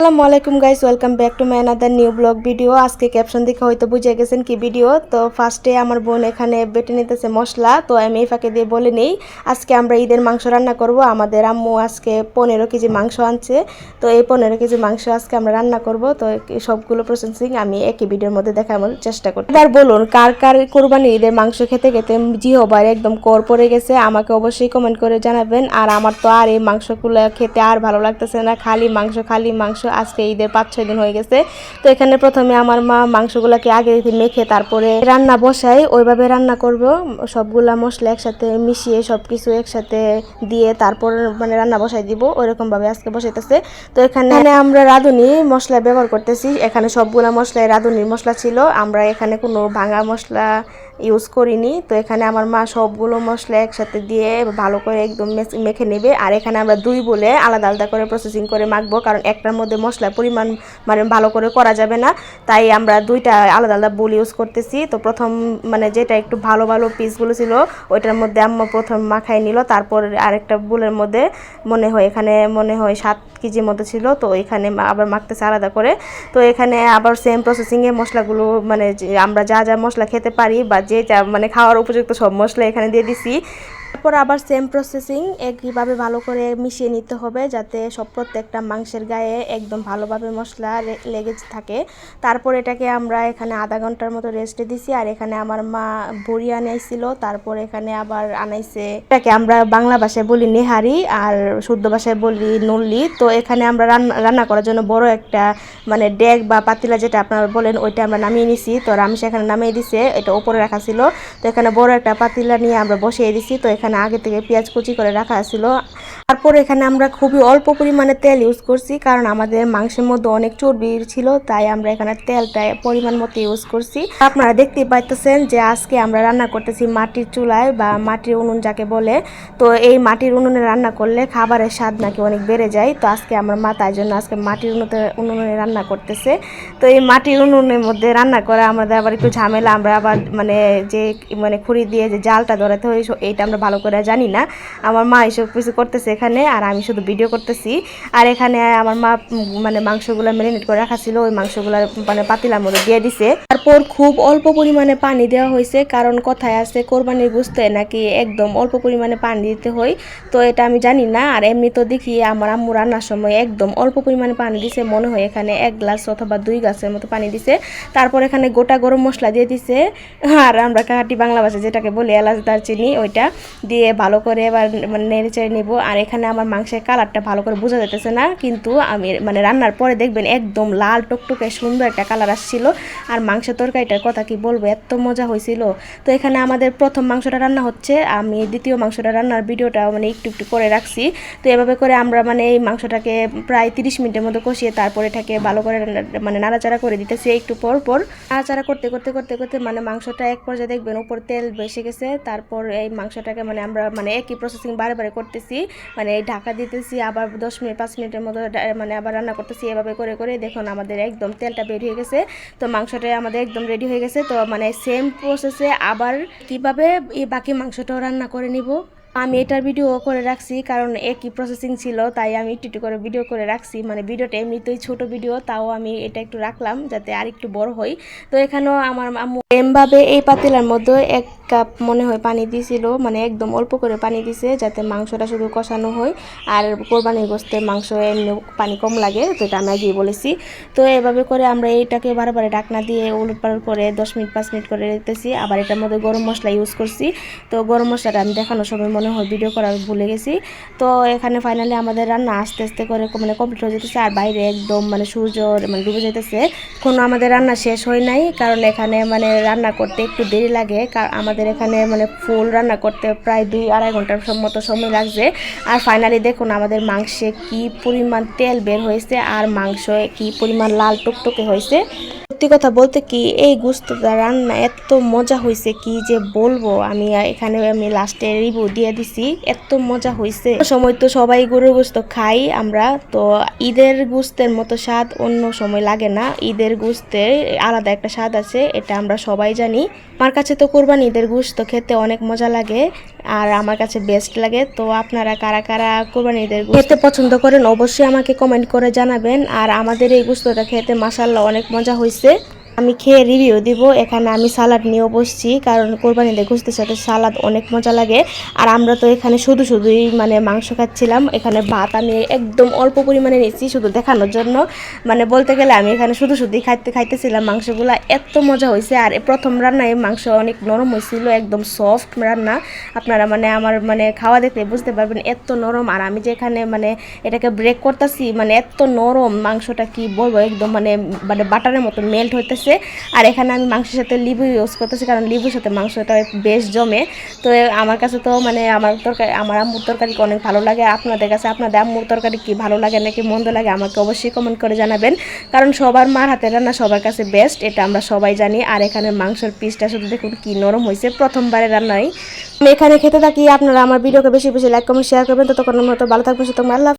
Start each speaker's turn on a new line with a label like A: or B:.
A: আসসালামু আলাইকুম guys welcome back to my another new blog video আজকে ক্যাপশন দেখে হয়তো বুঝে গেছেন কি ভিডিও তো ফার্স্টে আমার বোন এখানে বেটে নিতেছে মশলা, তো আমি এই ফাঁকে দিয়ে বলে নেই। আজকে আমরা ঈদের মাংস রান্না করব। আমাদের আম্মু আজকে পনেরো কেজি মাংস আনছে। তো এই পনেরো কেজি মাংস আজকে আমরা রান্না করব। তো সবগুলো প্রসেসিং আমি একই ভিডিওর মধ্যে দেখানোর চেষ্টা করি এবার বলুন, কার কার কোরবানি ঈদের মাংস খেতে খেতে জিহবার একদম কর পড়ে গেছে? আমাকে অবশ্যই কমেন্ট করে জানাবেন। আর আমার তো আর এই মাংসগুলো খেতে আর ভালো লাগতেছে না। খালি মাংস খালি মাংস। আজকে ঈদের পাঁচ, ছয় দিন হয়ে গেছে। তো এখানে প্রথমে আমার মা মাংসগুলোকে আগে মেখে তারপরে রান্না বসাই। ওইভাবে রান্না করব। সবগুলা মশলা একসাথে মিশিয়ে সব কিছু একসাথে দিয়ে তারপর মানে রান্না বসাই দিব। ওইরকম ভাবে আজকে বসাইতেছে। তো এখানে আমরা রাঁধুনি মশলা ব্যবহার করতেছি। এখানে সবগুলা মশলায় রাঁধুনির মশলা ছিল। আমরা এখানে কোনো ভাঙা মশলা ইউজ করিনি। তো এখানে আমার মা সবগুলো মশলা একসাথে দিয়ে ভালো করে একদম মেখে নেবে। আর এখানে আমরা দুই বলে আলাদা আলাদা করে প্রসেসিং করে মাখবো, কারণ একটার মধ্যে মশলার পরিমাণ মানে ভালো করে করা যাবে না। তাই আমরা দুইটা আলাদা আলাদা বল ইউজ করতেছি। তো প্রথম মানে যেটা একটু ভালো ভালো পিসগুলো ছিল, ওইটার মধ্যে আম্মা প্রথম মাখাই নিল। তারপর আরেকটা বুলের মধ্যে মনে হয় এখানে মনে হয় সাত কেজির মতো ছিল। তো এখানে আবার মাখতেছে আলাদা করে। তো এখানে আবার সেম প্রসেসিংয়ে মশলাগুলো মানে আমরা যা যা মশলা খেতে পারি বা যে মানে খাওয়ার উপযুক্ত সব মশলা এখানে দিয়ে দিছি। তারপর আবার সেম প্রসেসিং একইভাবে ভালো করে মিশিয়ে নিতে হবে যাতে সব প্রত্যেকটা মাংসের গায়ে একদম ভালোভাবে মশলা লেগে থাকে। তারপর এটাকে আমরা এখানে আধা ঘণ্টার মতো রেস্টে দিছি আর এখানে আমার মা বড়ি আনাইছিল, তারপর এখানে আবার আনাইছে এটাকে আমরা বাংলা ভাষায় বলি নেহারি আর শুদ্ধ ভাষায় বলি নল্লি। তো এখানে আমরা রান্না করার জন্য বড় একটা মানে ডেক বা পাতিলা যেটা আপনারা বলেন, ওইটা আমরা নামিয়ে নিছি। তো রামসা এখানে নামিয়ে দিছে, এটা উপরে রাখা ছিল। তো এখানে বড় একটা পাতিলা নিয়ে আমরা বসিয়ে দিছি। তো এখানে আগে থেকে পেঁয়াজ কুচি করে রাখা ছিল তারপর এখানে আমরা খুবই অল্প পরিমাণে তেল ইউজ করছি, কারণ আমাদের মাংসের মধ্যে অনেক চর্বি ছিল, তাই আমরা এখানে তেলটা পরিমাণ মতো ইউজ করছি। আপনারা দেখতে পাইতেছেন যে আজকে আমরা রান্না করতেছি মাটির চুলায় বা মাটির উনুন যাকে বলে। তো এই মাটির উনুনে রান্না করলে খাবারের স্বাদ নাকি অনেক বেড়ে যায়। তো আজকে আমার মা তাই জন্য আজকে মাটির উনুতে, উনুনে রান্না করতেছে। তো এই মাটির উনুনের মধ্যে রান্না করা আমাদের আবার একটু ঝামেলা, আমরা আবার মানে যে মানে খুঁড়ি দিয়ে যে জালটা ধরাতে হয় এইটা আমরা ভালো করে জানি না। আমার মা এসব কিছু করতেছে এখানে আর আমি শুধু ভিডিও করতেছি। আর এখানে আমার মা মানে মাংসগুলো ম্যারিনেট করে রাখা ছিল ওই মাংসগুলো মানে পাতিলার মধ্যে দিয়ে দিছে। তারপর খুব অল্প পরিমাণে পানি দেওয়া হয়েছে, কারণ কথায় আছে, কোরবানির বুঝতে নাকি একদম অল্প পরিমাণে পানি দিতে হয়। তো এটা আমি জানি না, আর এমনি তো দেখি আমার আম্মু রান্নার সময় একদম অল্প পরিমাণে পানি দিছে, মনে হয় এখানে এক গ্লাস অথবা দুই গ্লাসের মতো পানি দিছে। তারপর এখানে গোটা গরম মশলা দিয়ে দিছে। আর আমরা কাহাটি বাংলা ভাষায় যেটাকে বলি এলাচ দারচিনি, ওইটা। দিয়ে ভালো করে এবার মানে নেড়ে চেড়ে নিব। আর এখানে আমার মাংসের কালারটা ভালো করে বোঝা যেতেছে না, কিন্তু আমি মানে রান্নার পরে দেখবেন একদম লাল টকটকে সুন্দর একটা কালার আসছিল। আর মাংসের তরকারিটার কথা কি বলব, এত মজা হয়েছিল। তো এখানে আমাদের প্রথম মাংসটা রান্না হচ্ছে, আমি দ্বিতীয় মাংসটা রান্নার ভিডিওটা মানে একটু একটু করে রাখছি। তো এভাবে করে আমরা মানে এই মাংসটাকে প্রায় তিরিশ মিনিটের মতো কষিয়ে তারপরে এটাকে ভালো করে মানে নাড়াচাড়া করে দিতেছি একটু পর পর। নাড়াচাড়া করতে করতে করতে করতে মানে মাংসটা এক পর্যায়ে দেখবেন উপর তেল বেসে গেছে, তারপর এই মাংসটাকে মানে আমরা মানে একই প্রসেসিং বারে বারে করতেছি মানে ঢাকা দিতেছি, আবার দশ মিনিট, পাঁচ মিনিটের মতো মানে আবার রান্না করতেছি, এভাবে করে করে দেখুন আমাদের একদম তেলটা বের হয়ে গেছে, তো মাংসটা আমাদের একদম রেডি হয়ে গেছে, তো মানে সেম প্রসেসে আবার কীভাবে এই বাকি মাংসটাও রান্না করে নিব। আমি এটার ভিডিও করে রাখছি, কারণ একই প্রসেসিং ছিল, তাই আমি একটু একটু করে ভিডিও করে রাখছি মানে ভিডিওটা এমনিতেই ছোট ভিডিও তাও আমি এটা একটু রাখলাম, যাতে আর একটু বড় হয়। তো এখানেও আমার আম্মু এমভাবে এই পাতিলার মধ্যে এক কাপ মনে হয় পানি দিয়েছিল মানে একদম অল্প করে পানি দিছে যাতে মাংসটা শুধু কষানো হয়। আর কোরবানির গোস্তে মাংস এমনি পানি কম লাগে, তো এটা আমি আগেই বলেছি। তো এভাবে করে আমরা এইটাকে বারে বারে ডাকনা দিয়ে উলট পালট করে দশ মিনিট, পাঁচ মিনিট করে রেখেছি। আবার এটার মধ্যে গরম মশলা ইউজ করছি। তো গরম মশলাটা আমি দেখানোর সময় মনে হয় ভিডিও করা ভুলে গেছি। তো এখানে ফাইনালি আমাদের রান্না আস্তে আস্তে করে মানে কমপ্লিট হয়ে যেতেছে আর বাইরে একদম মানে সূর্য মানে ডুবে যেতেছে কোনো আমাদের রান্না শেষ হয় নাই, কারণ এখানে মানে রান্না করতে একটু দেরি লাগে। কারণ আমাদের এখানে মানে ফুল রান্না করতে প্রায় দুই আড়াই ঘণ্টার মতো সময় লাগছে। আর ফাইনালি দেখুন আমাদের মাংসে কি পরিমাণ তেল বের হয়েছে আর মাংস কি পরিমাণ লাল টুকটুকে হয়েছে। সত্যি কথা বলতে কি, এই গুস্তটা রান্না এত মজা হয়েছে কি যে বলব? আমি এখানে আমি লাস্টে রিভিউ দিয়ে দিছি, এত মজা হয়েছে। সময় তো সবাই গরুর গোস্ত খাই আমরা, তো ঈদের গুস্তের মতো স্বাদ অন্য সময় লাগে না। ঈদের ঈদের গুস্তের আলাদা একটা স্বাদ আছে, এটা আমরা সবাই জানি। আমার কাছে তো কোরবানি ঈদের গুস্ত খেতে অনেক মজা লাগে আর আমার কাছে বেস্ট লাগে। তো আপনারা কারা কারা কোরবানি ঈদের খেতে পছন্দ করেন অবশ্যই আমাকে কমেন্ট করে জানাবেন। আর আমাদের এই গুস্তটা খেতে মাসাল্লাহ অনেক মজা হয়েছে আমি খেয়ে রিভিউ দিব, এখানে আমি সালাড নিয়েও বসছি, কারণ কোরবানিতে গোস্তের সাথে সালাদ অনেক মজা লাগে। আর আমরা তো এখানে শুধু শুধুই মানে মাংস খাচ্ছিলাম, এখানে ভাত আমি একদম অল্প পরিমাণে নিয়েছি শুধু দেখানোর জন্য। মানে বলতে গেলে আমি এখানে শুধু শুধুই খাইতে, খাইতেছিলাম মাংসগুলো, এত মজা হয়েছে আর প্রথম রান্নায় মাংস অনেক নরম হয়েছিল একদম সফট রান্না। আপনারা মানে আমার মানে খাওয়া দেখলে বুঝতে পারবেন এত নরম। আর আমি যে এখানে মানে এটাকে ব্রেক করতেছি মানে এত নরম মাংসটা কি বলব, একদম মানে মানে বাটারের মতো মেল্ট হইতেছে। আর এখানে আমি মাংসের সাথে লিবু ইউজ করতেছি, কারণ লিবুর সাথে মাংসটা বেশ জমে। তো আমার কাছে তো মানে আমার তরকারি আমার আম্মুর তরকারি অনেক ভালো লাগে। আপনাদের কাছে আপনাদের আম্মুর তরকারি কি ভালো লাগে নাকি মন্দ লাগে আমাকে অবশ্যই কমেন্ট করে জানাবেন। কারণ সবার মার হাতের রান্না সবার কাছে বেস্ট এটা আমরা সবাই জানি। আর এখানে মাংসের পিসটা শুধু দেখুন কি নরম হয়েছে প্রথমবারের রান্নাই। আমি এখানে খেতে থাকি। আপনারা আমার ভিডিওকে বেশি বেশি লাইক কমেন্ট শেয়ার করবেন। ততক্ষণ মতো ভালো থাকবেন সুতরাং আল্লাহ।